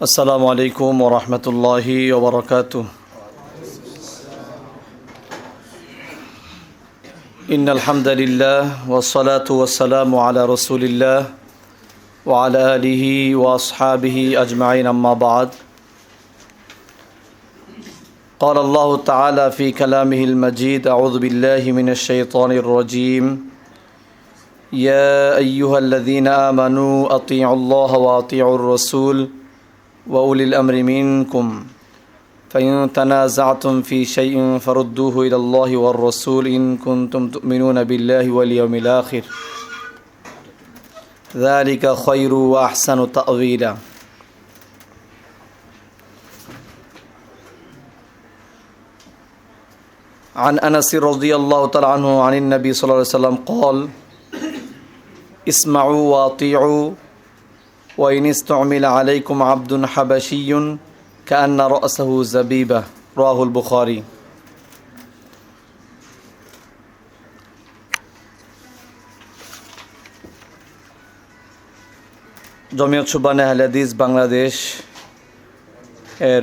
السلام عليكم ورحمة الله وبركاته. إن الحمد لله والصلاة والسلام على رسول الله وعلى آله وأصحابه أجمعين أما بعد. قال الله تعالى في كلامه المجيد أعوذ بالله من الشيطان الرجيم. يا أيها الذين آمنوا أطيعوا الله وأطيعوا الرسول. وأولي الأمر منكم. فإن تنازعتم في شيء فردوه إلى الله والرسول إن كنتم تؤمنون بالله واليوم الآخر. ذلك خير وأحسن تأويلا. عن أنس رضي الله تعالى عنه عن النبي صلى الله عليه وسلم قال اسمعوا واطيعوا wine ইস্তমিল আলাইকুম আব্দুন হাবাসিউন কান্না রসাহু জাবিবা রাহুল বুখারি জমিয়ত সুবান আহলাদিস বাংলাদেশ এর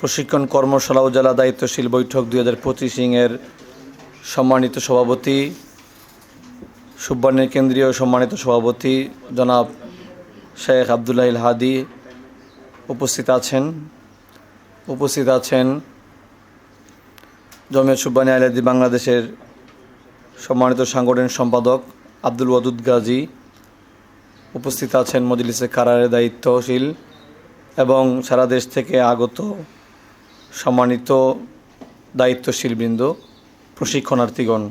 প্রশিক্ষণ কর্মশালা জেলা দায়িত্বশীল বৈঠক দুই হাজার পঁচিশ এর সম্মানিত সভাপতি, সুব্বানের কেন্দ্রীয় সম্মানিত সভাপতি জনাব শেখ আবদুল্লাহিল হাদি উপস্থিত আছেন। উপস্থিত আছেন জমিয়ত সুব্বানী আলাদি বাংলাদেশের সম্মানিত সাংগঠনিক সম্পাদক আব্দুল ওয়াদুদ গাজী। উপস্থিত আছেন মজলিসে কারারের দায়িত্বশীল এবং সারা দেশ থেকে আগত সম্মানিত দায়িত্বশীল বৃন্দ প্রশিক্ষণার্থীগণ।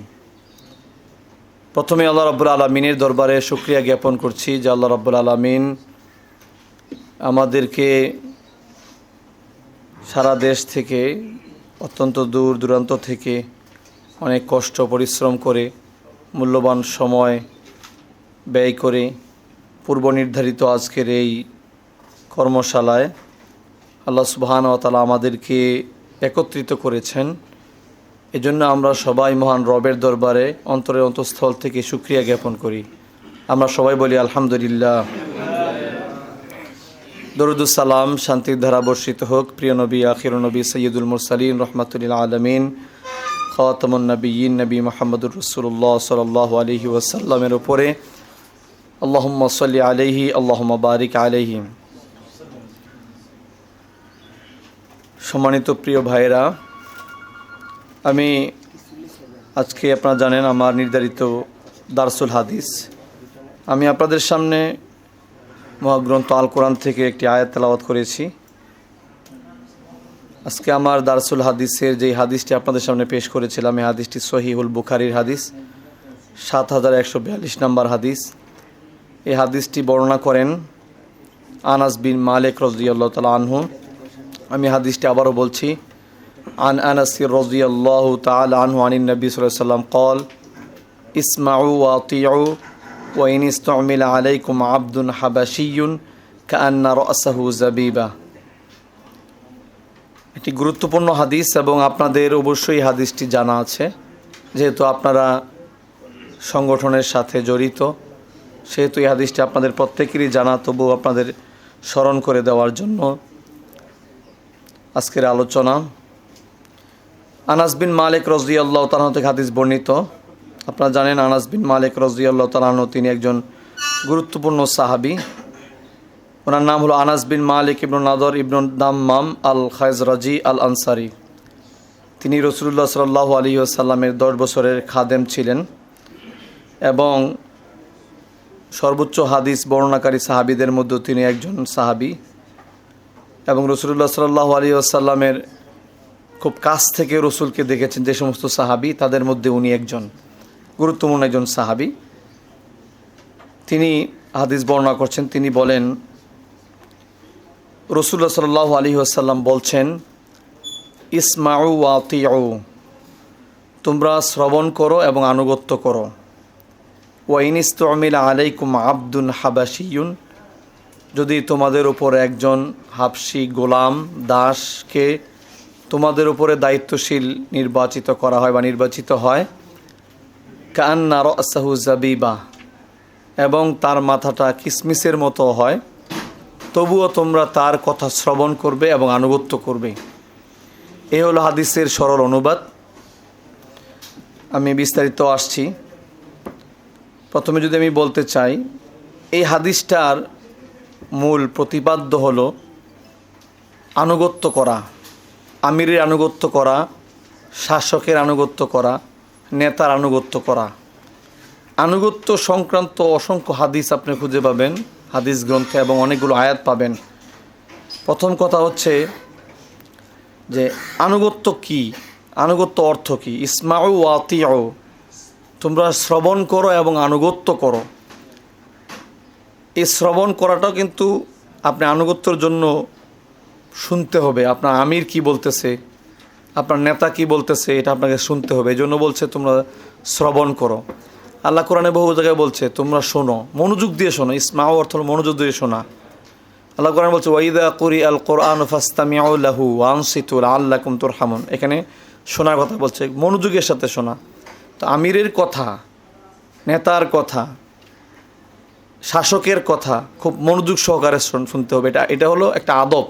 প্রথমে আল্লাহ রাব্বুল আলমিনের দরবারে শুক্রিয়া জ্ঞাপন করছি যে আল্লাহ রাব্বুল আলমিন আমাদেরকে সারা দেশ থেকে, অত্যন্ত দূর দূরান্ত থেকে অনেক কষ্ট, পরিশ্রম করে, মূল্যবান সময় ব্যয় করে পূর্ব নির্ধারিত আজকের এই কর্মশালায় আল্লাহ সুবহান তালা আমাদেরকে একত্রিত করেছেন। এজন্য আমরা সবাই মহান রবের দরবারে অন্তরের অন্তঃস্থল থেকে সুক্রিয়া জ্ঞাপন করি। আমরা সবাই বলি আলহামদুলিল্লাহ। দরুদুসালাম শান্তির ধারা বর্ষিত হোক। প্রিয় নবী, আখির নবী, সৈয়দুল মুরসালিন রহমতুল্লাহ আলমিন। খাতামুন নবীন নবী মোহাম্মদুর রসুল্লাহ সাল্লাহ আলহি ওয়াসাল্লামের উপরে। আল্লাহম্মা সাল্লি আলহি আল্লাহম্মা বারিক আলহি সম্মানিত প্রিয় ভাইরা আমি আজকে আপনারা জানেন আমার নির্ধারিত দারসুল হাদিস। আমি আপনাদের সামনে মহাগ্রন্থ আল কোরআন থেকে একটি আয়াত তেলাওয়াত করেছি। আজকে আমার দারসুল হাদিসের যে হাদিসটি আপনাদের সামনে পেশ করেছিলাম, এই হাদিসটি সহিহুল বুখারির হাদিস, সাত হাজার একশো বিয়াল্লিশ নম্বর হাদিস। এই হাদিসটি বর্ণনা করেন আনাস বিন মালিক রজিয়াল্লাহ তালা আনহু। আমি হাদিসটি আবারও বলছি عن أنس رضي الله تعالى عنه عن النبي صلى الله عليه وسلم قال اسمعوا واطيعوا وإن استعمل عليكم عبد حبشي كأن رأسه زبيبة একটি গুরুত্বপূর্ণ হাদিস এবং আপনাদের অবশ্যই হাদিসটি জানা আছে যেহেতু আপনারা সংগঠনের সাথে জড়িত সেহেতু এই হাদিসটি আপনাদের প্রত্যেকেরই জানা তবু আপনাদের স্মরণ করে দেওয়ার জন্য আজকের আলোচনা আনাস বিন মালিক আল্লাহ তালাহ থেকে হাদিস বর্ণিত। আপনারা জানেন আনাস বিন মালিক রজি আল্লাহ তালাহ তিনি একজন গুরুত্বপূর্ণ সাহাবি। ওনার নাম হলো আনাস বিন মালিক ইবনুল নাদর ইবনুল দাম্মাম আল খায়জ রাজি আল আনসারি তিনি রসুল্লাহ সাল্লাহ আলী আসাল্লামের দশ বছরের খাদেম ছিলেন এবং সর্বোচ্চ হাদিস বর্ণনাকারী সাহাবিদের মধ্যে তিনি একজন সাহাবি এবং রসুল্লাহ সাল্লাহ আলী আসাল্লামের খুব কাছ থেকে রসুলকে দেখেছেন যে সমস্ত সাহাবি, তাদের মধ্যে উনি একজন, গুরুত্বপূর্ণ একজন সাহাবি। তিনি হাদিস বর্ণনা করছেন, তিনি বলেন, রসুল্লাহ সাল্লাহ আলী আসাল্লাম বলছেন, ইসমাউ ওয়াতিউ তোমরা শ্রবণ করো এবং আনুগত্য করো। ওয়াইনিস্তমিল আলাইকুম আব্দুন হাবাসিউন যদি তোমাদের উপর একজন হাবসি গোলাম দাসকে তোমাদের উপরে দায়িত্বশীল নির্বাচিত করা হয় বা নির্বাচিত হয়। কান্না রসাহু জাবিবা। এবং তার মাথাটা কিসমিসের মতো হয়। তবুও তোমরা তার কথা শ্রবণ করবে এবং আনুগত্য করবে। এ হলো হাদিসের সরল অনুবাদ। আমি বিস্তারিত আসছি। প্রথমে যদি আমি বলতে চাই, এই হাদিসটার মূল প্রতিপাদ্য হলো আনুগত্য করা। আমিরের আনুগত্য করা, শাসকের আনুগত্য করা, নেতার আনুগত্য করা। আনুগত্য সংক্রান্ত অসংখ্য হাদিস আপনি খুঁজে পাবেন, হাদিস গ্রন্থে এবং অনেকগুলো আয়াত পাবেন। প্রথম কথা হচ্ছে যে আনুগত্য কি? আনুগত্য অর্থ কি? ইসমাউ ওয়াতিও তোমরা শ্রবণ করো এবং আনুগত্য করো। এই শ্রবণ করাটাও কিন্তু আপনি আনুগত্যর জন্য শুনতে হবে, আপনার আমির কি বলতেছে, আপনার নেতা কি বলতেছে, এটা আপনাকে শুনতে হবে এই জন্য বলছে তোমরা শ্রবণ করো। আল্লাহ কোরআনে বহু জায়গায় বলছে, তোমরা শোনো, মনোযোগ দিয়ে শোনো ইসমাও অর্থ মনোযোগ দিয়ে শোনা। আল্লাহ কোরআন বলছে, ওয়াইদা করি আল কোরআন ফাস্তামিয়াউল্লাহু ওয়ানসিতুল আল্লাহ কুমতুর হামুন এখানে শোনার কথা বলছে, মনোযোগের সাথে শোনা। তো আমিরের কথা, নেতার কথা, শাসকের কথা খুব মনোযোগ সহকারে শুন- শুনতে হবে, এটা এটা হলো একটা আদব।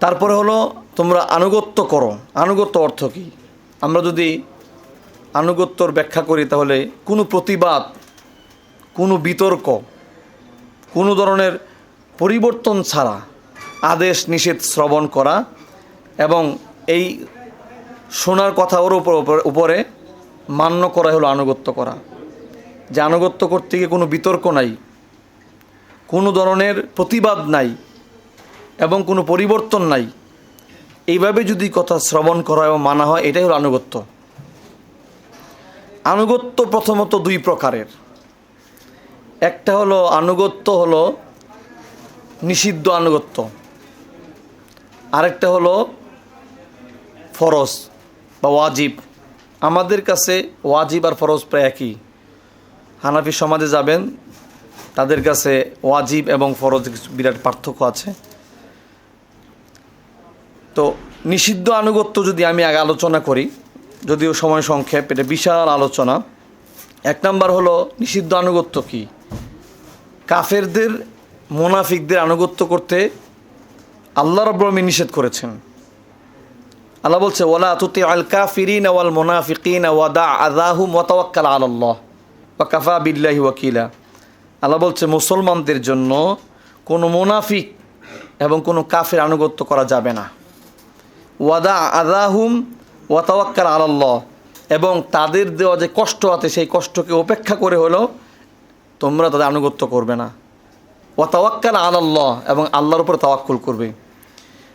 তারপরে হলো তোমরা আনুগত্য করো। আনুগত্য অর্থ কী? আমরা যদি আনুগত্যর ব্যাখ্যা করি তাহলে কোনো প্রতিবাদ, কোনো বিতর্ক, কোনো ধরনের পরিবর্তন ছাড়া আদেশ, নিষেধ শ্রবণ করা এবং এই শোনার কথা ওর উপর, উপর- মান্য করা হলো আনুগত্য করা। যে আনুগত্য করতে গিয়ে কোনো বিতর্ক নাই, কোনো ধরনের প্রতিবাদ নাই এবং কোনো পরিবর্তন নাই। এইভাবে যদি কথা শ্রবণ করা এবং মানা হয়, এটাই হলো আনুগত্য। আনুগত্য প্রথমত দুই প্রকারের। একটা হলো আনুগত্য হলো নিষিদ্ধ আনুগত্য। আরেকটা হলো ফরজ বা ওয়াজিব। আমাদের কাছে ওয়াজিব আর ফরজ প্রায় একই। হানাফি সমাজে যাবেন, তাদের কাছে ওয়াজিব এবং ফরজ বিরাট পার্থক্য আছে। তো নিষিদ্ধ আনুগত্য যদি আমি আগে আলোচনা করি, যদিও সময় সংক্ষেপ, এটা বিশাল আলোচনা। এক নাম্বার হলো, নিষিদ্ধ আনুগত্য কি? কাফেরদের, মোনাফিকদের আনুগত্য করতে আল্লাহ রব্রমি নিষেধ করেছেন। আল্লাহ বলছে ওলা তুতি আল কাফিরিন ওয়াল মোনাফিকিন ওয়াদা আদাহু মতাওয়াক্কাল আল্লাহ বা কাফা বিল্লাহি ওয়াকিলা। আল্লাহ বলছে, মুসলমানদের জন্য কোনো মোনাফিক এবং কোনো কাফের আনুগত্য করা যাবে না। ওয়াদা আদাহুম ওয়াতাওয়াক্কাল আল্লাহ এবং তাদের দেওয়া যে কষ্ট আছে, সেই কষ্টকে উপেক্ষা করে হলেও তোমরা তাদের আনুগত্য করবে না। ওয়াতাওয়াক্কাল আল্লাহ এবং আল্লাহর উপর তাওয়াক্কুল করবে।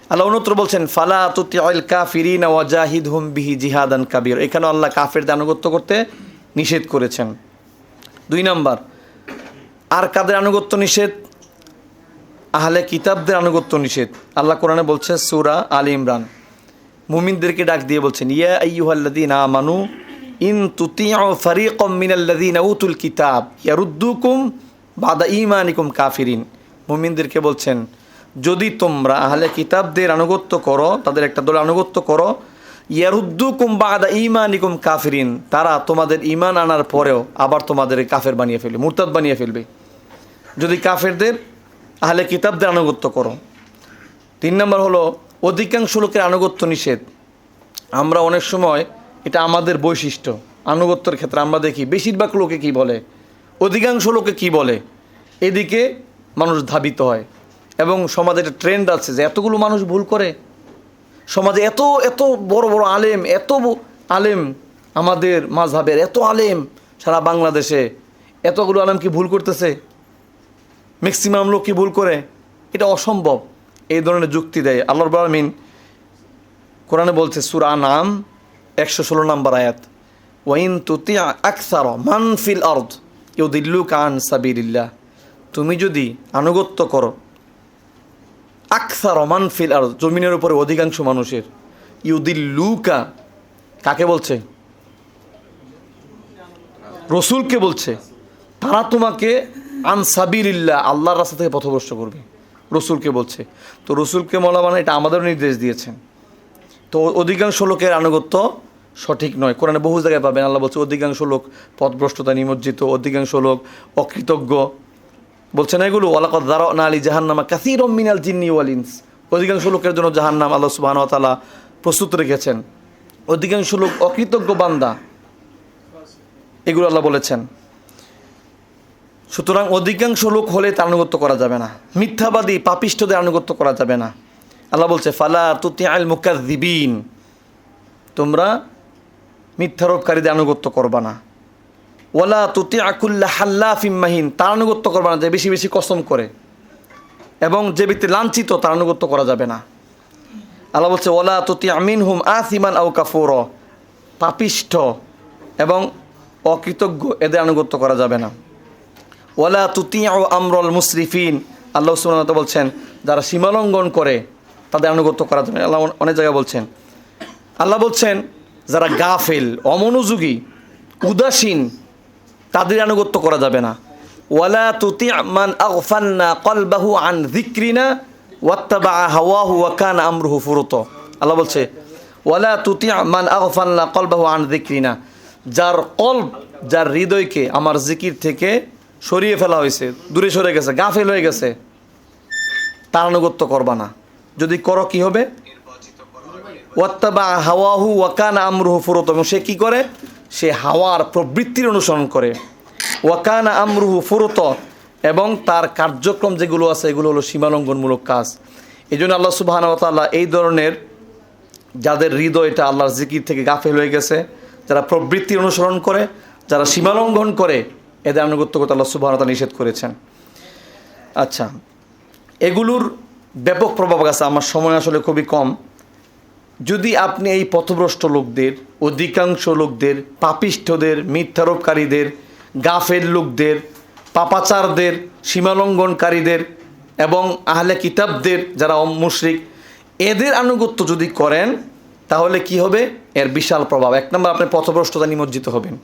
আল্লাহ অন্যত্র বলছেন, ফালা তুতি আল কাফিরিন ওয়াজাহিদ হুম বিহি জিহাদান কাবির। এখানে আল্লাহ কাফেরদের আনুগত্য করতে নিষেধ করেছেন। দুই নাম্বার, আর কাদের আনুগত্য নিষেধ? আহলে কিতাবদের আনুগত্য নিষেধ। আল্লাহ কোরআনে বলছে, সুরা আলী ইমরান। মুমিনদেরকে ডাক দিয়ে বলছেন, ইয়া আইয়ুহাল্লাযীন আমানু, ইন তুতিউ ফারিকাম মিনাল্লাযীনা উতুল কিতাব, ইয়ারুদ্দুকুম বাদা ঈমানিকুম কাফিরিন। মুমিনদেরকে বলছেন, যদি তোমরা আহলে কিতাবদের আনুগত্য করো, তাদের একটা দলের আনুগত্য করো, ইয়ারুদ্দুকুম বাদা ঈমানিকুম কাফিরিন, তারা তোমাদের ইমান আনার পরেও আবার তোমাদের কাফের বানিয়ে ফেলবে, মুরতাদ বানিয়ে ফেলবে। যদি কাফেরদের আহলে কিতাবদের আনুগত্য করো। তিন নম্বর হলো অধিকাংশ লোকের আনুগত্য নিষেধ। আমরা অনেক সময় এটা আমাদের বৈশিষ্ট্য, আনুগত্যের ক্ষেত্রে আমরা দেখি, বেশিরভাগ লোকে কি বলে? অধিকাংশ লোকে কি বলে? এদিকে মানুষ ধাবিত হয় এবং সমাজে একটা ট্রেন্ড আছে যে এতগুলো মানুষ ভুল করে। সমাজে এত এত বড় বড় আলেম, এত আলেম আমাদের মাঝহাবের, এত আলেম সারা বাংলাদেশে। এতগুলো আলেম কি ভুল করতেছে? ম্যাক্সিমাম লোক কি ভুল করে? এটা অসম্ভব। এই ধরনের যুক্তি দেয়। আল্লাহর আলমিন কোরআনে বলছে, সুরা নাম একশো ষোলো নম্বর আয়াত, ওয়াইন তুতি আকসার মানফিল আর্দ ইউদিল্লু কান সাবিরিল্লাহ তুমি যদি আনুগত্য করো, আকসার মানফিল আর্দ জমিনের উপরে অধিকাংশ মানুষের, ইউদিল্লুকা কাকে বলছে? রসুলকে বলছে, তারা তোমাকে আনসাবিরিল্লা আল্লাহর রাস্তা থেকে পথভ্রষ্ট করবে রসুলকে বলছে। তো রসুলকে মলা মানে এটা আমাদেরও নির্দেশ দিয়েছেন। তো অধিকাংশ লোকের আনুগত্য সঠিক নয়। কোরআনে বহু জায়গায় পাবেন, আল্লাহ বলছে, অধিকাংশ লোক পথভ্রষ্টতা নিমজ্জিত, অধিকাংশ লোক অকৃতজ্ঞ। বলছেন, এগুলো ওয়ালাকদ দারনা আলী জাহান্নামা কাসির মিনাল জিন্নি ওয়ালিন্স অধিকাংশ লোকের জন্য জাহান্নাম আল্লাহ সুবাহ তালা প্রস্তুত রেখেছেন। অধিকাংশ লোক অকৃতজ্ঞ বান্দা। এগুলো আল্লাহ বলেছেন। সুতরাং অধিকাংশ লোক হলে তার আনুগত্য করা যাবে না। মিথ্যাবাদী পাপিষ্ঠদের আনুগত্য করা যাবে না। আল্লাহ বলছে, ফালা তুতি আল মুকাদ্দিবিন তোমরা মিথ্যারোপকারীদের আনুগত্য করবা না। ওয়ালা তুতি আকুল্লা হাল্লা ফিম্মাহিন তার আনুগত্য করবা না, যে বেশি বেশি কসম করে। এবং যে ব্যক্তি লাঞ্ছিত, তার আনুগত্য করা যাবে না। আল্লাহ বলছে ওলা তুতি আমিন হুম আসিমান আউ কাফুর। পাপিষ্ঠ এবং অকৃতজ্ঞ, এদের আনুগত্য করা যাবে না। ওলা তুতি ও আমরল মুসরিফিন। আল্লাহ সুমত বলছেন, যারা সীমালঙ্ঘন করে, তাদের আনুগত্য করা যাবে না। আল্লাহ অনেক জায়গায় বলছেন। আল্লাহ বলছেন, যারা গাফেল, অমনোযোগী, উদাসীন, তাদের আনুগত্য করা যাবে না। ওয়ালা তুতি মান আফান্না কলবাহু আন যিকরিনা ওয়াত্তাবা হাওয়াহু ওয়াকান আমরুহু ফুরুত। আল্লাহ বলছে, ওয়ালা তুতি মান আগফান্না কলবাহু আন যিকরিনা। যার কলব, যার হৃদয়কে, আমার জিকির থেকে সরিয়ে ফেলা হয়েছে, দূরে সরে গেছে, গাফেল হয়ে গেছে। তার আনুগত্য করবা না। যদি করো কি হবে? হাওয়াহু ওয়াকান আমরুহু ফুরত এবং সে কি করে? সে হাওয়ার প্রবৃত্তির অনুসরণ করে। ওয়াকান আমরুহু ফুরত এবং তার কার্যক্রম যেগুলো আছে, এগুলো হলো সীমালঙ্ঘনমূলক কাজ। এই জন্য আল্লাহ সুবাহান তাল্লাহ এই ধরনের যাদের হৃদয়টা আল্লাহর জিকির থেকে গাফেল হয়ে গেছে, যারা প্রবৃত্তি অনুসরণ করে, যারা সীমালঙ্ঘন করে এদের আনুগত্য করতে আল্লাহ সুবাহ নিষেধ করেছেন। আচ্ছা এগুলোর ব্যাপক প্রভাব আছে, আমার সময় আসলে খুবই কম। যদি আপনি এই পথভ্রষ্ট লোকদের, অধিকাংশ লোকদের, পাপিষ্ঠদের, মিথ্যারোপকারীদের, গাফের লোকদের, পাপাচারদের, সীমালঙ্ঘনকারীদের এবং আহলে কিতাবদের যারা মুশরিক, এদের আনুগত্য যদি করেন, তাহলে কি হবে? এর বিশাল প্রভাব। এক নম্বর, আপনি পথভ্রষ্টতা নিমজ্জিত হবেন।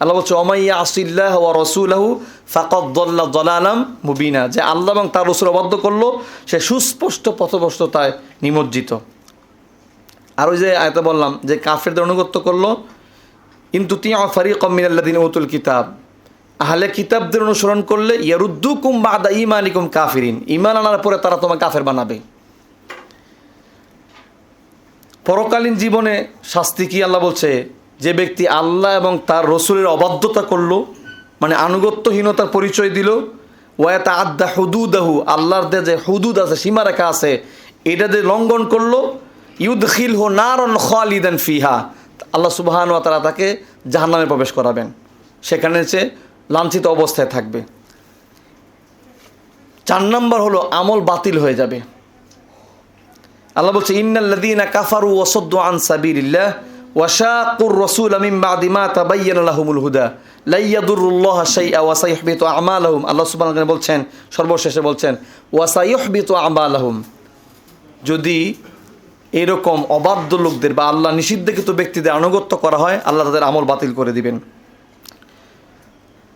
আল্লাহ বলছে অমাইয়া আসিল্লাহ ও রসুলাহু ফাকদ্দল্লা দলালাম মুবিনা। যে আল্লাহ এবং তার রসুল অবাধ্য করল, সে সুস্পষ্ট পথভ্রষ্টতায় নিমজ্জিত। আর ওই যে আয়তা বললাম যে কাফেরদের অনুগত্য করল কিন্তু তিয়া ফারি কমিনাল্লাদিন উতুল কিতাব। আহলে কিতাবদের অনুসরণ করলে ইয়ারুদ্দু কুম বাদা ইমানিকুম কাফিরিন। ইমান আনার পরে তারা তোমাকে কাফের বানাবে। পরকালীন জীবনে শাস্তি কি আল্লাহ বলছে? যে ব্যক্তি আল্লাহ এবং তার রসুলের অবাধ্যতা করল মানে আনুগত্যহীনতার পরিচয় দিল, ওয়াতা আদা হুদুদাহু, আল্লাহর দে যে হুদুদ আছে সীমারেখা আছে, এটা যে লঙ্ঘন করল ইউদখিল হো নারন খালিদান ফিহা। আল্লাহ সুবাহান ওয়া তারা তাকে জাহান্নামে প্রবেশ করাবেন। সেখানে সে লাঞ্ছিত অবস্থায় থাকবে। চার নম্বর হলো আমল বাতিল হয়ে যাবে। আল্লাহ বলছে, ইন্নাল্লাযীনা কাফারু ওয়াসাদ্দু আন সাবিলিল্লাহ। ওয়াশাকুর রাসূল মিন বাদি মা তাবাyyana লাহুমুল হুদা লা ইয়াদুরুল্লাহ শাইআ ওয়া সাইহবিতু আমালাহুম আল্লাহ তাআলা বলছেন, সর্বশেষে বলছেন ওয়া সাইহবিতু আমালাহুম যদি এরকম অবাধ্য লোকদের বা আল্লাহ নিষিদ্ধকৃত ব্যক্তিদের আনুগত্য করা হয়, আল্লাহ তাদের আমল বাতিল করে দিবেন।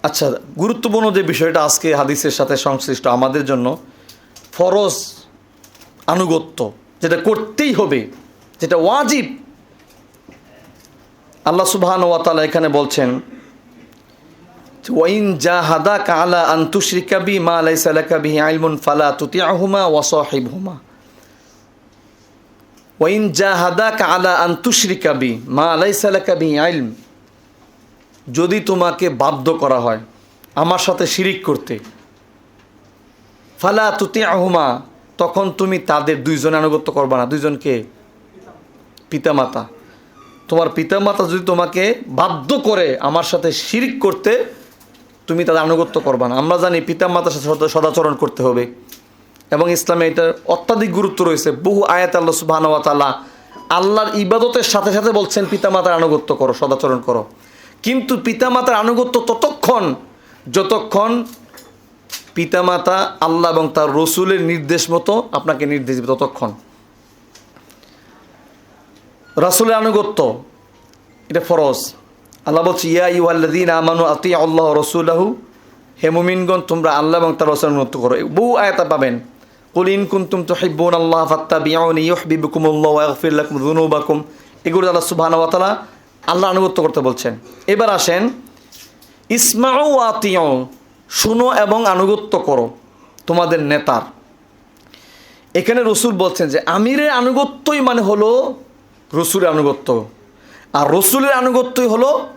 আচ্ছা গুরুত্বপূর্ণ যে বিষয়টা আজকে হাদিসের সাথে সংশ্লিষ্ট আমাদের জন্য, ফরজ আনুগত্য যেটা করতেই হবে, যেটা ওয়াজিব আল্লাহ সুবহান ওয়াতালা এখানে বলছেন, ওয়াইন জাহাদা কালা আন্তুশ্রিকা বি মা লাইসালাকা বিহি আইলমুন ফালা তুতিআহুমা ওয়া সাহিবহুমা। ওয়াইন জাহাদা কালা আন্তুশ্রিকা বি মা লাইসালাকা বিহি আইলম যদি তোমাকে বাধ্য করা হয় আমার সাথে শিরিক করতে। ফালা তুতি আহুমা তখন তুমি তাদের দুইজনে আনুগত্য করবা না। দুইজনকে পিতামাতা। তোমার পিতামাতা যদি তোমাকে বাধ্য করে আমার সাথে শিরিক করতে, তুমি তাদের আনুগত্য করবা না। আমরা জানি পিতামাতার সাথে সদা- সদাচরণ করতে হবে। এবং ইসলামে এটার অত্যাধিক গুরুত্ব রয়েছে। বহু আয়াত আল্লাহ সুবাহানুয়াতালা আল্লাহর ইবাদতের সাথে সাথে বলছেন, পিতামাতার আনুগত্য করো, সদাচরণ করো। কিন্তু পিতামাতার আনুগত্য ততক্ষণ, যতক্ষণ পিতামাতা আল্লাহ এবং তার রসুলের নির্দেশ মতো আপনাকে নির্দেশ দেবে, ততক্ষণ। রাসুলের আনুগত্য, এটা ফরজ। আল্লাহ বলছে, ইয়া ইউআল্লাদিন আমানু আতি আল্লাহ রসুলাহু হে মুমিনগণ, তোমরা আল্লাহ এবং তার রসুলের আনুগত্য করো। বহু আয়াতা পাবেন। কুল ইন তো তুহিব্বুন আল্লাহ ফাত্তা ফাত্তাবিউনি ইউহিব্বুকুমুল্লাহু ওয়া ইয়াগফির লাকুম এগুলো আল্লাহ সুবহানাহু ওয়া আল্লাহ আনুগত্য করতে বলছেন। এবার আসেন, ইসমাউ আতিও শুনো এবং আনুগত্য করো তোমাদের নেতার। এখানে রসুল বলছেন যে, আমিরের আনুগত্যই মানে হলো রসুলের আনুগত্য। আর রসুলের আনুগত্যই হলো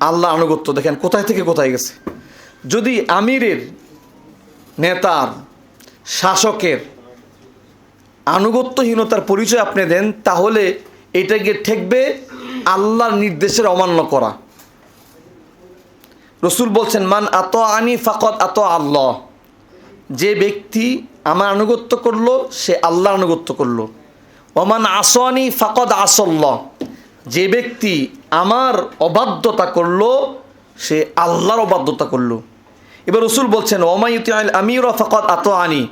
আল্লাহ আনুগত্য। দেখেন, কোথায় থেকে কোথায় গেছে? যদি আমিরের নেতার, শাসকের আনুগত্যহীনতার পরিচয় আপনি দেন, তাহলে এটাকে ঠেকবে আল্লাহর নির্দেশের অমান্য করা। রসুল বলছেন, মান আত আনি ফাকত আত আল্লাহ। যে ব্যক্তি আমার আনুগত্য করল, সে আল্লাহ আনুগত্য করল। ওমান আসনি ফাকদ আসল্ল যে ব্যক্তি আমার অবাধ্যতা করল, সে আল্লাহর অবাধ্যতা করল। এবার রসুল বলছেন ওমায়ুতি আমির ফাকদ আত আনি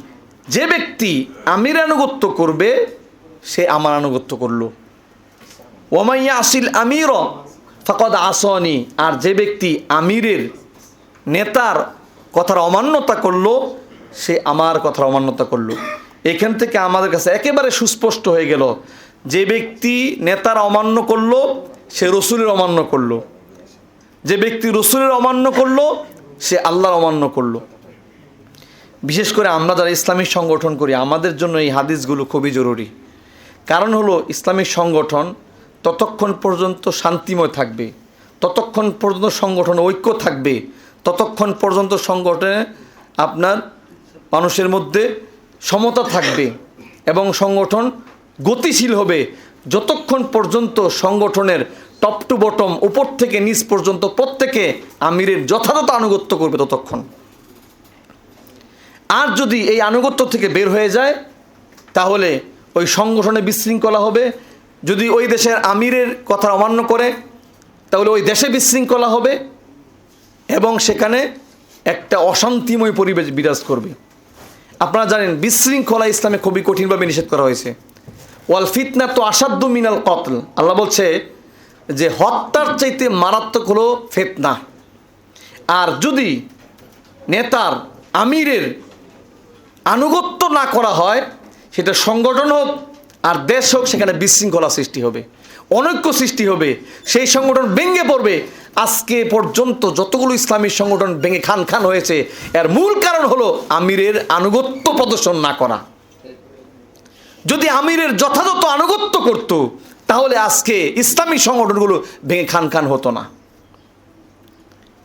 যে ব্যক্তি আমির আনুগত্য করবে, সে আমার আনুগত্য করল। ওমাইয়া আসিল আমির ফাকদ আসনি আর যে ব্যক্তি আমিরের নেতার কথার অমান্যতা করল, সে আমার কথার অমান্যতা করল। এখান থেকে আমাদের কাছে একেবারে সুস্পষ্ট হয়ে গেল যে ব্যক্তি নেতার অমান্য করল, সে রসুলের অমান্য করল। যে ব্যক্তি রসুলের অমান্য করল, সে আল্লাহর অমান্য করল। বিশেষ করে আমরা যারা ইসলামিক সংগঠন করি, আমাদের জন্য এই হাদিসগুলো খুবই জরুরি। কারণ হলো, ইসলামিক সংগঠন ততক্ষণ পর্যন্ত শান্তিময় থাকবে, ততক্ষণ পর্যন্ত সংগঠন ঐক্য থাকবে, ততক্ষণ পর্যন্ত সংগঠনে আপনার মানুষের মধ্যে সমতা থাকবে এবং সংগঠন গতিশীল হবে। যতক্ষণ পর্যন্ত সংগঠনের টপ টু বটম উপর থেকে নিচ পর্যন্ত প্রত্যেকে আমিরের যথাযথ আনুগত্য করবে ততক্ষণ। আর যদি এই আনুগত্য থেকে বের হয়ে যায়, তাহলে ওই সংগঠনে বিশৃঙ্খলা হবে। যদি ওই দেশের আমিরের কথা অমান্য করে, তাহলে ওই দেশে বিশৃঙ্খলা হবে এবং সেখানে একটা অশান্তিময় পরিবেশ বিরাজ করবে। আপনারা জানেন, বিশৃঙ্খলা ইসলামে খুবই কঠিনভাবে নিষেধ করা হয়েছে। ওয়াল ফিতনা তো আসাধ্য মিনাল কতল। আল্লাহ বলছে যে, হত্যার চাইতে মারাত্মক হলো ফেতনা। আর যদি নেতার, আমিরের আনুগত্য না করা হয়, সেটা সংগঠন হোক আর দেশ হোক, সেখানে বিশৃঙ্খলা সৃষ্টি হবে। অনৈক্য সৃষ্টি হবে, সেই সংগঠন ভেঙে পড়বে। আজকে পর্যন্ত যতগুলো ইসলামী সংগঠন ভেঙে খান খান হয়েছে, এর মূল কারণ হলো আমিরের আনুগত্য প্রদর্শন না করা। যদি আমিরের যথাযথ আনুগত্য করত, তাহলে আজকে ইসলামী সংগঠনগুলো ভেঙে খান খান হতো না।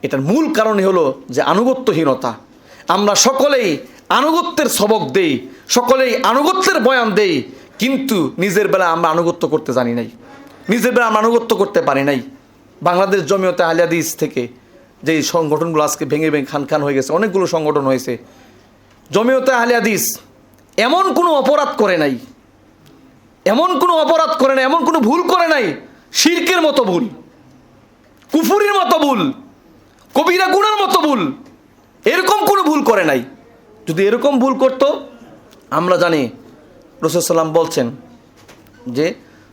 এটার মূল কারণই হলো যে আনুগত্যহীনতা। আমরা সকলেই আনুগত্যের সবক দেই, সকলেই আনুগত্যের বয়ান দেই, কিন্তু নিজের বেলা আমরা আনুগত্য করতে জানি নাই। আমরা আনুগত্য করতে পারি নাই। বাংলাদেশ জমিয়তে আলিয়াদিস থেকে যে সংগঠনগুলো আজকে ভেঙে ভেঙে খান খান হয়ে গেছে, অনেকগুলো সংগঠন হয়েছে। জমিয়তে আলিয়াদিস এমন কোনো অপরাধ করে নাই, এমন কোনো অপরাধ করে নাই, এমন কোনো ভুল করে নাই, শির্কের মতো ভুল, কুফুরির মতো ভুল, কবিরা গুণার মতো ভুল, এরকম কোনো ভুল করে নাই। যদি এরকম ভুল করত, আমরা জানি রসুলাম বলছেন যে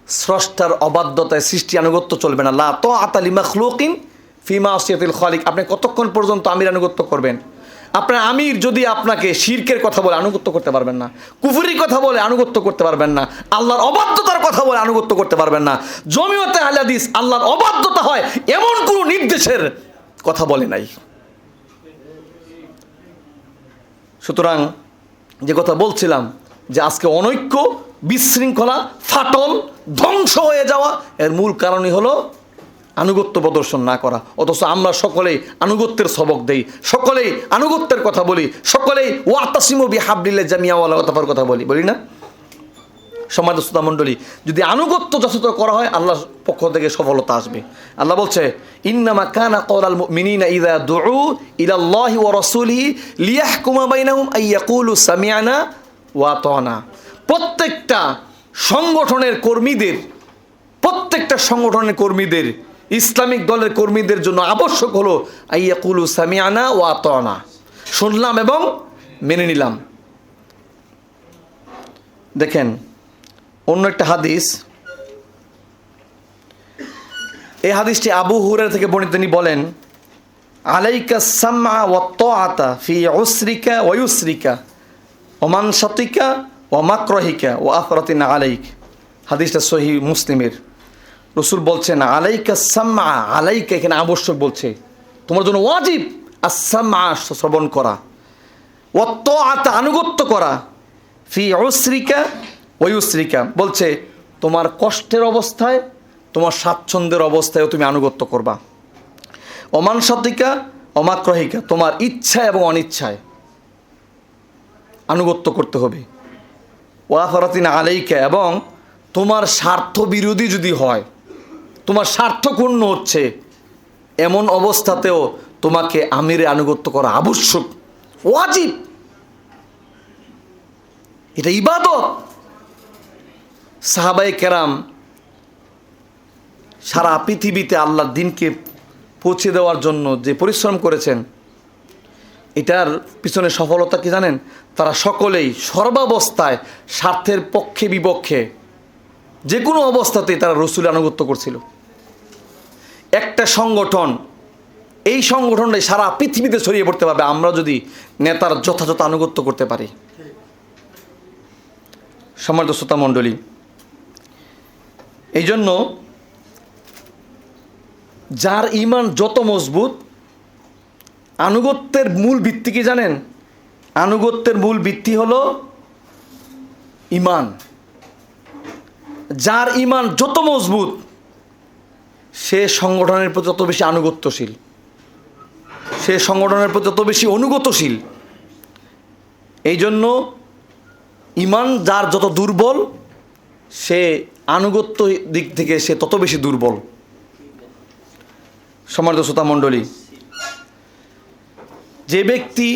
স্রষ্টার অবাধ্যতায় সৃষ্টি আনুগত্য চলবে না। লা তো আতালিমা খলুকিন ফিমা আসিয়াতিল খালিক। আপনি কতক্ষণ পর্যন্ত আমির আনুগত্য করবেন? আপনার আমির যদি আপনাকে শির্কের কথা বলে আনুগত্য করতে পারবেন না, কুফুরির কথা বলে আনুগত্য করতে পারবেন না, আল্লাহর অবাধ্যতার কথা বলে আনুগত্য করতে পারবেন না, জমিয়তে আলাদিস আল্লাহর অবাধ্যতা হয় এমন কোনো নির্দেশের কথা বলে নাই। সুতরাং যে কথা বলছিলাম যে আজকে অনৈক্য বিশৃঙ্খলা, ফাটল, ধ্বংস হয়ে যাওয়া। এর মূল কারণই হলো আনুগত্য প্রদর্শন না করা। অথচ আমরা সকলেই আনুগত্যের সবক দেই। সকলেই আনুগত্যের কথা বলি। সকলেই ওয়াতাসিমো বি হাবলিল্লা জামিয়াওয়ালা কথার কথা বলি। বলি না? সমাজ শ্রোতা মণ্ডলী, যদি আনুগত্য যথাযথ করা হয়, আল্লাহর পক্ষ থেকে সফলতা আসবে। আল্লাহ বলছে, ইন্নামা কানা কওলাল মুমিনিনা ইযা দুউ ইলাল্লাহি ওয়া রাসূলিহি লিয়াহকুমা বাইনাহুম আই ইয়াকুলু সামিআনা ওয়া আতানা। প্রত্যেকটা সংগঠনের কর্মীদের, প্রত্যেকটা সংগঠনের কর্মীদের, ইসলামিক দলের কর্মীদের জন্য আবশ্যক হলো আইয়াকুলু সামিআনা ওয়া আতানা। শুনলাম এবং মেনে নিলাম। দেখেন, অন্য একটা হাদিস। এই হাদিসটি আবু হুরের থেকে বর্ণিত, তিনি বলেন, আলাইকা সাম্মা ও আতা ফি উসরিকা ওয়ুসরিকা ওমান সতিকা ও মাক্রহিকা ও আফরতিন আলাইক। হাদিসটা সহি মুসলিমের। রসুল বলছেন, আলাইকা সাম্মা আলাইকা এখানে আবশ্যক বলছে। তোমার জন্য ওয়াজিব আসামা শ্রবণ করা। অত আত আনুগত্য করা। ফি অশ্রিকা ওয়ুশ্রিকা বলছে, তোমার কষ্টের অবস্থায়, তোমার স্বাচ্ছন্দ্যের অবস্থায়ও তুমি আনুগত্য করবা। অমান সতিকা অমাক্রহিকা তোমার ইচ্ছা এবং অনিচ্ছায় আনুগত্য করতে হবে। ওয়াফরাতিন আলাইকা, এবং তোমার স্বার্থ বিরোধী যদি হয়, তোমার স্বার্থপূর্ণ হচ্ছে, এমন অবস্থাতেও তোমাকে আমিরে আনুগত্য করা আবশ্যক, ওয়াজিব। এটা ইবাদত। সাহাবাই কেরাম সারা পৃথিবীতে আল্লাহর দিনকে পৌঁছে দেওয়ার জন্য যে পরিশ্রম করেছেন, এটার পিছনে সফলতা কি জানেন? তারা সকলেই সর্বাবস্থায় স্বার্থের পক্ষে বিপক্ষে যে কোনো অবস্থাতেই তারা রসুল আনুগত্য করছিল। একটা সংগঠন, এই সংগঠনটাই সারা পৃথিবীতে ছড়িয়ে পড়তে পারবে, আমরা যদি নেতার যথাযথ আনুগত্য করতে পারি। সম্মানিত শ্রোতা মণ্ডলী, এই জন্য যার ইমান যত মজবুত, আনুগত্যের মূল ভিত্তি কি জানেন? আনুগত্যের মূল ভিত্তি হলো ইমান। যার ইমান যত মজবুত, সে সংগঠনের প্রতি তত বেশি আনুগত্যশীল। সে সংগঠনের প্রতি তত বেশি অনুগতশীল। এই জন্য ইমান যার যত দুর্বল, সে আনুগত্য দিক থেকে সে তত বেশি দুর্বল। সমার্থ শ্রোতা মণ্ডলী, যে ব্যক্তি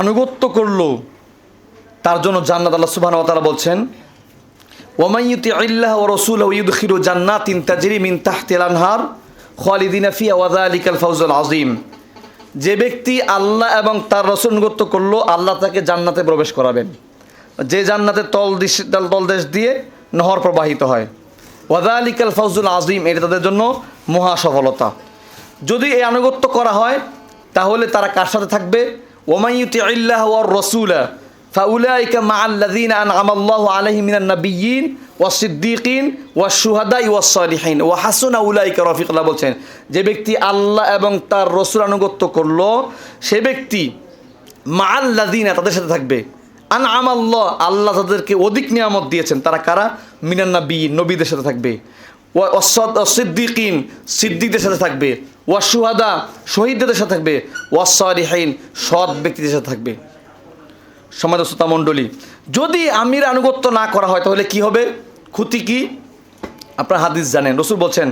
আনুগত্য করল, তার জন্য জান্নাত আল্লাহ সুবাহ তারা বলছেন ওমাইয়ুতি আল্লাহ ও রসুল ইউদখিরু জান্নাতিন তাজরি মিন তাহতিল আনহার খালিদিনা ফিয়া ওয়াদা আলিকাল ফাউজুল আজিম যে ব্যক্তি আল্লাহ এবং তার রসুল আনুগত্য করল, আল্লাহ তাকে জান্নাতে প্রবেশ করাবেন। যে জান্নাতের তল দিশ তলদেশ দিয়ে নহর প্রবাহিত হয়। ওয়াদা আলিকাল ফাউজুল আজিম এটা তাদের জন্য মহা সফলতা। যদি এই আনুগত্য করা হয়, তাহলে তারা কার সাথে থাকবে? ওমাইয়ুতি আল্লাহ ওয়ার রসুলা ফাউলাইকা মা আল্লাযীন আনআমা আল্লাহু আলাইহিম মিনান নাবিয়্যিন ওয়াস-সিদ্দীকিন ওয়াশ-শুহাদাই ওয়াস-সালিহিন ওয়া হাসুনা উলাইকা রফিকলা বলছেন, যে ব্যক্তি আল্লাহ এবং তার রসুল আনুগত্য করল, সে ব্যক্তি মা আল্লাযীনা, তাদের সাথে থাকবে। আনআমা আল্লাহ আল্লাহ তাদেরকে অধিক নিয়ামত দিয়েছেন। তারা কারা? মিনান নাবিয়্যিন নবীদের সাথে থাকবে। সিদ্দিকিন, সিদ্দিকদের সাথে থাকবে। ওয়াসুহাদা শহীদদের সাথে থাকবে। ওয়াসারিহাইন সৎ ব্যক্তিদের সাথে থাকবে। সমাজ শ্রোতা মণ্ডলী, যদি আমির আনুগত্য না করা হয়, তাহলে কি হবে? ক্ষতি কি? আপনার হাদিস জানেন। রসুল বলছেন,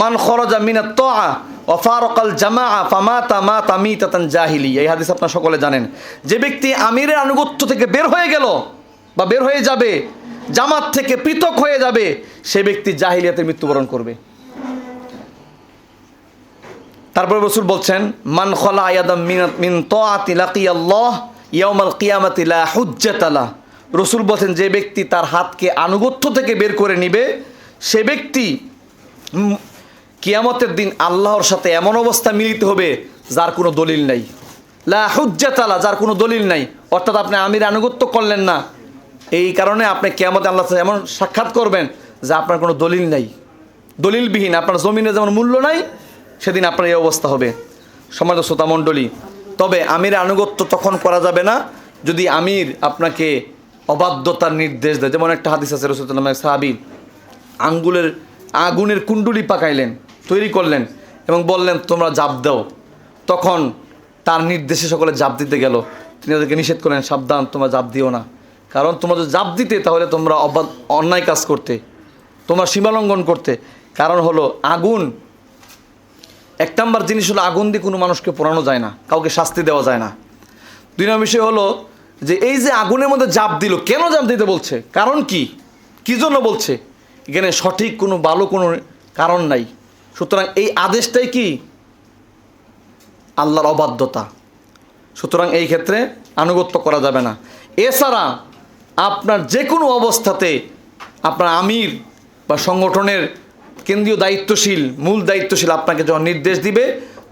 মান খরজা মিনা তোয়া অফারকাল জামা ফামা তামা তামি তাতান জাহিলি এই হাদিস আপনার সকলে জানেন। যে ব্যক্তি আমিরের আনুগত্য থেকে বের হয়ে গেল বা বের হয়ে যাবে জামাত থেকে পৃথক হয়ে যাবে, সে ব্যক্তি জাহিলিয়াতে মৃত্যুবরণ করবে। তারপরে রসুল বলছেন, মান খলা মিন কিয়ামাতি লা রসুল বলছেন, যে ব্যক্তি তার হাতকে আনুগত্য থেকে বের করে নিবে, সে ব্যক্তি কিয়ামতের দিন আল্লাহর সাথে এমন অবস্থা মিলিত হবে, যার কোনো দলিল নাই। লা হুজ্জাতালা যার কোনো দলিল নাই। অর্থাৎ আপনি আমির আনুগত্য করলেন না এই কারণে আপনি কেয়ামতে আল্লাহ এমন সাক্ষাৎ করবেন যে আপনার কোনো দলিল নাই। দলিলবিহীন, আপনার জমিনে যেমন মূল্য নাই, সেদিন আপনার এই অবস্থা হবে। সমাজ শ্রোতা মণ্ডলী, তবে আমির আনুগত্য তখন করা যাবে না যদি আমির আপনাকে অবাধ্যতার নির্দেশ দেয়। যেমন একটা হাদিস আছে রসুল্লাহ সাহাবি আঙ্গুলের আগুনের কুণ্ডুলি পাকাইলেন, তৈরি করলেন এবং বললেন, তোমরা জাপ দাও। তখন তার নির্দেশে সকলে জাপ দিতে গেল। তিনি ওদেরকে নিষেধ করলেন, সাবধান, তোমরা জাপ দিও না। কারণ তোমরা যদি জাপ দিতে, তাহলে তোমরা অন্যায় কাজ করতে, তোমরা সীমালঙ্ঘন করতে। কারণ হলো আগুন, এক নম্বর জিনিস হলো আগুন দিয়ে কোনো মানুষকে পোড়ানো যায় না, কাউকে শাস্তি দেওয়া যায় না। দুই নম্বর বিষয় হলো যে এই যে আগুনের মধ্যে জাপ দিল, কেন জাপ দিতে বলছে? কারণ কি? কি জন্য বলছে? এখানে সঠিক কোনো ভালো কোনো কারণ নাই। সুতরাং এই আদেশটাই কি? আল্লাহর অবাধ্যতা। সুতরাং এই ক্ষেত্রে আনুগত্য করা যাবে না। এছাড়া আপনার যে কোনো অবস্থাতে আপনার আমির বা সংগঠনের কেন্দ্রীয় দায়িত্বশীল, মূল দায়িত্বশীল আপনাকে যখন নির্দেশ দিবে,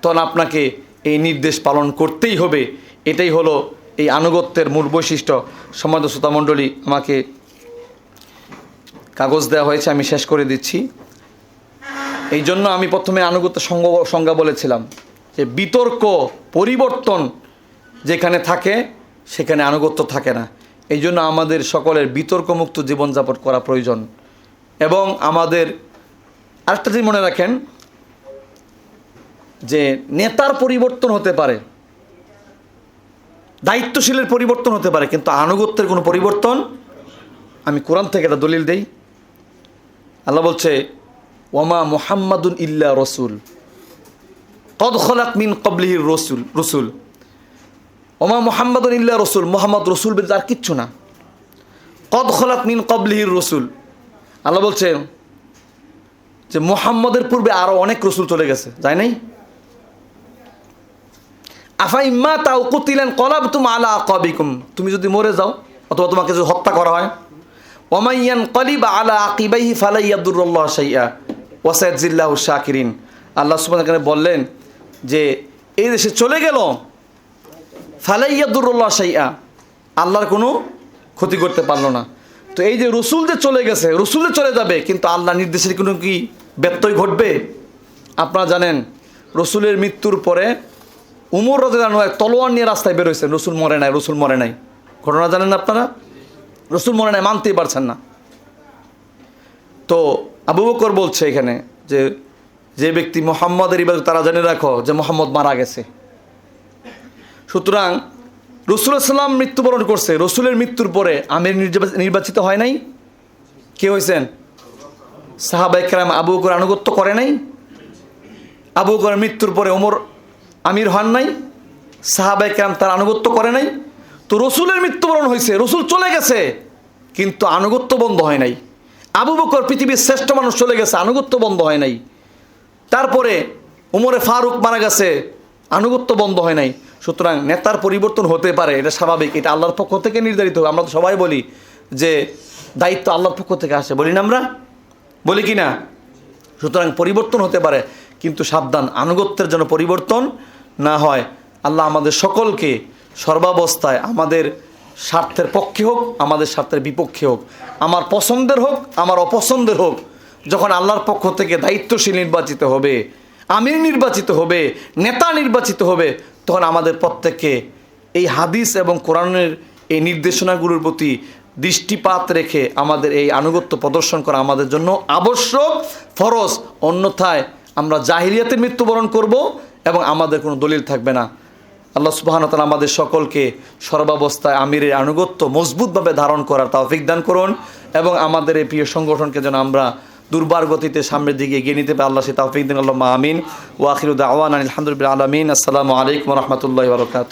তখন আপনাকে এই নির্দেশ পালন করতেই হবে। এটাই হলো এই আনুগত্যের মূল বৈশিষ্ট্য। সমাজ শ্রোতামণ্ডলী আমাকে কাগজ দেওয়া হয়েছে, আমি শেষ করে দিচ্ছি। এই জন্য আমি প্রথমে আনুগত্য সঙ্গ সংজ্ঞা বলেছিলাম যে বিতর্ক, পরিবর্তন যেখানে থাকে, সেখানে আনুগত্য থাকে না। এই জন্য আমাদের সকলের বিতর্কমুক্ত জীবনযাপন করা প্রয়োজন। এবং আমাদের আরেকটা জিনিস মনে রাখেন, যে নেতার পরিবর্তন হতে পারে, দায়িত্বশীলের পরিবর্তন হতে পারে, কিন্তু আনুগত্যের কোনো পরিবর্তন, আমি কোরআন থেকে একটা দলিল দেই। আল্লাহ বলছে ওমা মোহাম্মদুন ইল্লা রসুল, কদ খলাক মিন কবলিহির রসুল রসুল। ওমা মোহাম্মদ ইল্লা রসুল, মোহাম্মদ রসুল বলতে আর কিচ্ছু না। কদ খলাক মিন কবলিহির রসুল। আল্লাহ বলছে যে মোহাম্মদের পূর্বে আরও অনেক রসুল চলে গেছে যাই নাই? আফা ইম্মা তাও কুতিলেন কলাব তুম আলা কবিকুম তুমি যদি মরে যাও, অথবা তোমাকে যদি হত্যা করা হয় ওমাইয়ান কলিব আলা আকিবাইহি ফালাইয়াদুল্লাহ সাইয়া ওয়াসাইজিল্লাহ শাকিরিন। আল্লাহ এখানে বললেন যে, এই দেশে চলে গেল ফালাইয়াদুল্লাহ সাইয়া আল্লাহর কোনো ক্ষতি করতে পারল না। তো এই যে রসুল যে চলে গেছে, রসুল চলে যাবে, কিন্তু আল্লাহ নির্দেশের কোনো কি ব্যত্যয় ঘটবে? আপনারা জানেন, রসুলের মৃত্যুর পরে উমর রাজু এক তলোয়ার নিয়ে রাস্তায় বেরোয়েছেন রসুল মরে নাই, রসুল মরে নাই। ঘটনা জানেন আপনারা? রসুল মরে নাই, মানতেই পারছেন না। তো আবু বকর বলছে এখানে যে যে ব্যক্তি মোহাম্মদের ইবাদ তারা জেনে রাখো যে মোহাম্মদ মারা গেছে। সুতরাং রসুল সাল্লাম মৃত্যুবরণ করছে। রসুলের মৃত্যুর পরে আমির নির্বা- নির্বাচিত হয় নাই? কে হয়েছেন? সাহাবাইকরাম আবু বকর আনুগত্য করে নাই? আবু বকরের মৃত্যুর পরে ওমর আমির হন নাই? সাহাবাইকরাম তার আনুগত্য করে নাই? তো রসুলের মৃত্যুবরণ হয়েছে, রসুল চলে গেছে, কিন্তু আনুগত্য বন্ধ হয় নাই। আবু বকর পৃথিবীর শ্রেষ্ঠ মানুষ চলে গেছে, আনুগত্য বন্ধ হয় নাই। তারপরে উমরে ফারুক মারা গেছে, আনুগত্য বন্ধ হয় নাই। সুতরাং নেতার পরিবর্তন হতে পারে, এটা স্বাভাবিক, এটা আল্লাহর পক্ষ থেকে নির্ধারিত হবে। আমরা তো সবাই বলি যে দায়িত্ব আল্লাহর পক্ষ থেকে আসে, বলি না আমরা? বলি কি না? সুতরাং পরিবর্তন হতে পারে, কিন্তু সাবধান, আনুগত্যের জন্য পরিবর্তন না হয়, আল্লাহ আমাদের সকলকে সর্বাবস্থায় আমাদের স্বার্থের পক্ষে হোক, আমাদের স্বার্থের বিপক্ষে হোক, আমার পছন্দের হোক, আমার অপছন্দের হোক, যখন আল্লাহর পক্ষ থেকে দায়িত্বশীল নির্বাচিত হবে, আমির নির্বাচিত হবে, নেতা নির্বাচিত হবে তখন আমাদের প্রত্যেককে এই হাদিস এবং কোরআনের এই নির্দেশনাগুলোর প্রতি দৃষ্টিপাত রেখে আমাদের এই আনুগত্য প্রদর্শন করা আমাদের জন্য আবশ্যক, ফরজ। অন্যথায় আমরা জাহিরিয়াতে মৃত্যুবরণ করব এবং আমাদের কোনো দলিল থাকবে না। আল্লাহ সুবাহতাল আমাদের সকলকে সর্বাবস্থায় আমিরের আনুগত্য মজবুতভাবে ধারণ করার তৌফিক দান করুন এবং আমাদের এই প্রিয় সংগঠনকে যেন আমরা দুর্বার গতিতে সামনের দিকে এগিয়ে নিতে পারে আল্লাহ, সে তাফিক দিন আল্লাহ আমিন। ওয়াখিরুদ্দ আওয়ান আলহামদুলিল্লাহ আলমিন। আসসালামু আলাইকুম রহমতুল্লাহ বরকাত